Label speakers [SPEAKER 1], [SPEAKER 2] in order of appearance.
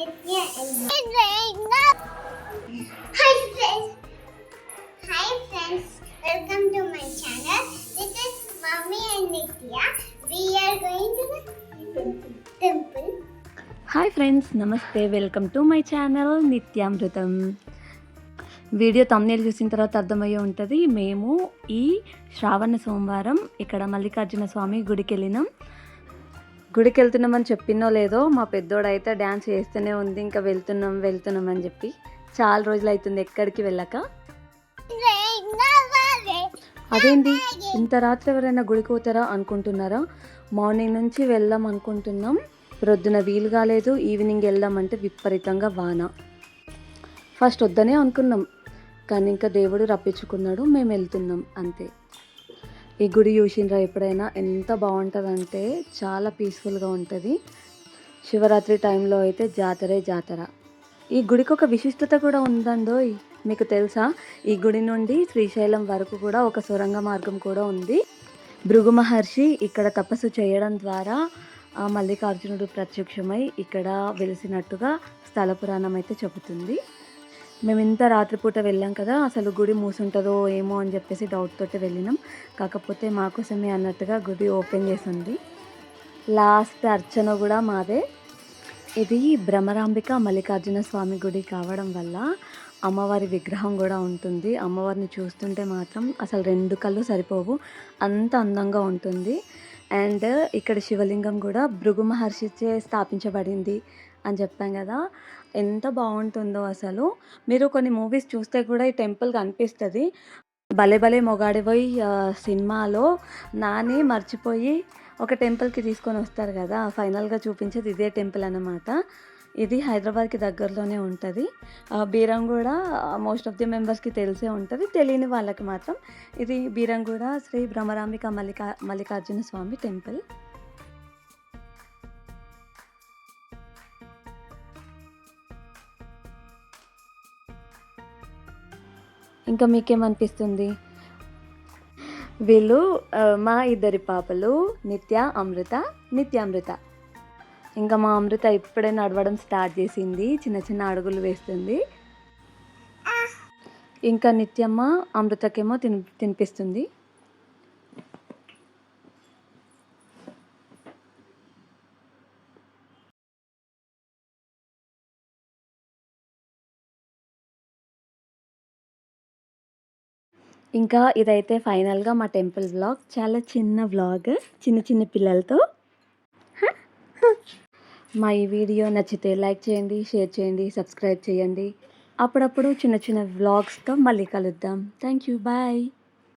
[SPEAKER 1] hi friends
[SPEAKER 2] hi friends namaste welcome to my channel Nityamrutham video తమ్నేలు చూసిన తర్వాత అర్థమయ్యే ఉంటుంది మేము ఈ శ్రావణ సోమవారం ఇక్కడ మల్లికార్జున స్వామి గుడికి వెళ్ళినాం గుడికి వెళ్తున్నామని చెప్పినో లేదో మా పెద్దోడైతే డ్యాన్స్ చేస్తూనే ఉంది ఇంకా వెళ్తున్నాం వెళ్తున్నాం అని చెప్పి చాలా రోజులు అవుతుంది ఎక్కడికి వెళ్ళక అదేంటి ఇంత రాత్రి ఎవరైనా గుడికి పోతారా అనుకుంటున్నారా మార్నింగ్ నుంచి వెళ్దాం అనుకుంటున్నాం ప్రొద్దున వీలు కాలేదు ఈవినింగ్ వెళ్దామంటే విపరీతంగా వాన ఫస్ట్ వద్దనే అనుకున్నాం కానీ ఇంకా దేవుడు రప్పించుకున్నాడు మేము వెళ్తున్నాం అంతే ఈ గుడి చూసినరా ఎప్పుడైనా ఎంత బాగుంటుందంటే చాలా పీస్ఫుల్గా ఉంటుంది శివరాత్రి టైంలో అయితే జాతరే జాతర ఈ గుడికి ఒక విశిష్టత కూడా ఉందండో మీకు తెలుసా ఈ గుడి నుండి శ్రీశైలం వరకు కూడా ఒక సొరంగ మార్గం కూడా ఉంది భృగు మహర్షి ఇక్కడ తపస్సు చేయడం ద్వారా ఆ మల్లికార్జునుడు ప్రత్యక్షమై ఇక్కడ వెలిసినట్టుగా స్థల పురాణం అయితే చెబుతుంది మేము ఇంత రాత్రిపూట వెళ్ళాం కదా అసలు గుడి మూసుంటుందో ఏమో అని చెప్పేసి డౌట్ తోటి వెళ్ళినాం కాకపోతే మాకోసమే అన్నట్టుగా గుడి ఓపెన్ చేసింది లాస్ట్ అర్చన కూడా మాదే ఇది భ్రమరాంబిక మల్లికార్జున స్వామి గుడి కావడం వల్ల అమ్మవారి విగ్రహం కూడా ఉంటుంది అమ్మవారిని చూస్తుంటే మాత్రం అసలు రెండు కళ్ళు సరిపోవు అంత అందంగా ఉంటుంది అండ్ ఇక్కడ శివలింగం కూడా భృగు మహర్షిచే స్థాపించబడింది అని చెప్పాం కదా ఎంత బాగుంటుందో అసలు మీరు కొన్ని మూవీస్ చూస్తే కూడా ఈ టెంపుల్ కనిపిస్తుంది భలే భలే మొగాడిపోయి సినిమాలో నాని మర్చిపోయి ఒక టెంపుల్కి తీసుకొని వస్తారు కదా ఫైనల్గా చూపించేది ఇదే టెంపుల్ అన్నమాట ఇది హైదరాబాద్కి దగ్గరలోనే ఉంటుంది బీరంగూడ మోస్ట్ ఆఫ్ ది మెంబర్స్కి తెలిసే ఉంటుంది తెలియని వాళ్ళకి మాత్రం ఇది బీరంగూడ శ్రీ భ్రమరాంబిక మల్లికా మల్లికార్జున స్వామి టెంపుల్ ఇంకా మీకేమనిపిస్తుంది వీళ్ళు మా ఇద్దరి పాపలు నిత్య అమృత నిత్య అమృత ఇంకా మా అమృత ఇప్పుడే నడవడం స్టార్ట్ చేసింది చిన్న చిన్న అడుగులు వేస్తుంది ఇంకా నిత్యమ్మ అమృతకేమో తిని తినిపిస్తుంది ఇంకా ఇదైతే ఫైనల్గా మా టెంపుల్ బ్లాగ్ చాలా చిన్న బ్లాగ్ చిన్న చిన్న పిల్లలతో మా ఈ వీడియో నచ్చితే లైక్ చేయండి షేర్ చేయండి సబ్స్క్రైబ్ చేయండి అప్పుడప్పుడు చిన్న చిన్న వ్లాగ్స్తో మళ్ళీ కలుద్దాం థ్యాంక్ యూ బాయ్